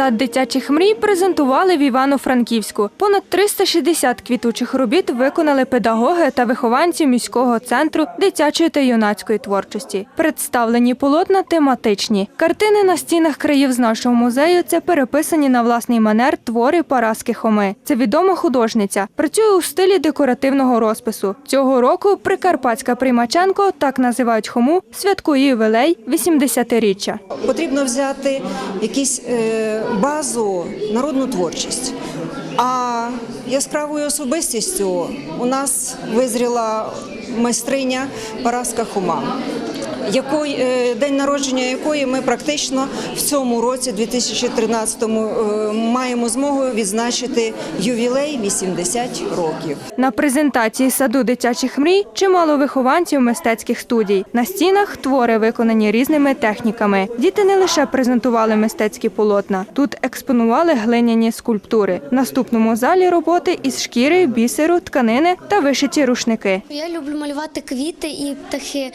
Сад дитячих мрій презентували в Івано-Франківську. Понад 360 квітучих робіт виконали педагоги та вихованці міського центру дитячої та юнацької творчості. Представлені полотна тематичні. Картини на стінах краєвзнавчого музею це переписані на власний манер твори Параски Хоми. Це відома художниця. Працює у стилі декоративного розпису. Цього року Прикарпатська приймаченко, так називають Хому, святкує ювілей 80-річчя. Потрібно взяти якусь е, базу народну творчість. А яскравою особистістю у нас визріла майстриня Параска Хума, якої, е, день народження якої ми практично в цьому році, 2013-му, е, маємо змогу відзначити ювілей 80 років. На презентації саду дитячих мрій чимало вихованців мистецьких студій. На стінах твори виконані різними техніками. Діти не лише презентували мистецькі полотна, тут експонували глиняні скульптури. В наступному залі роботи із шкіри, бісеру, тканини та вишиті рушники. Я люблю малювати квіти і птахи.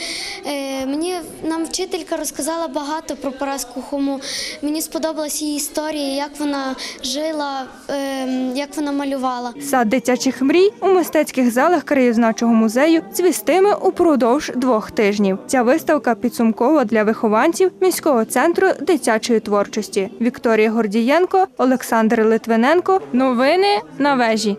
Мені нам вчителька розказала багато про Параску Хому. Мені сподобалась її історія, як вона жила, е, як вона малювала. Сад дитячих мрій у мистецьких залах краєзнавчого музею цвістиме упродовж двох тижнів. Ця виставка підсумкова для вихованців міського центру дитячої творчості. Вікторія Гордієнко, Олександр Литвиненко. Новини на вежі.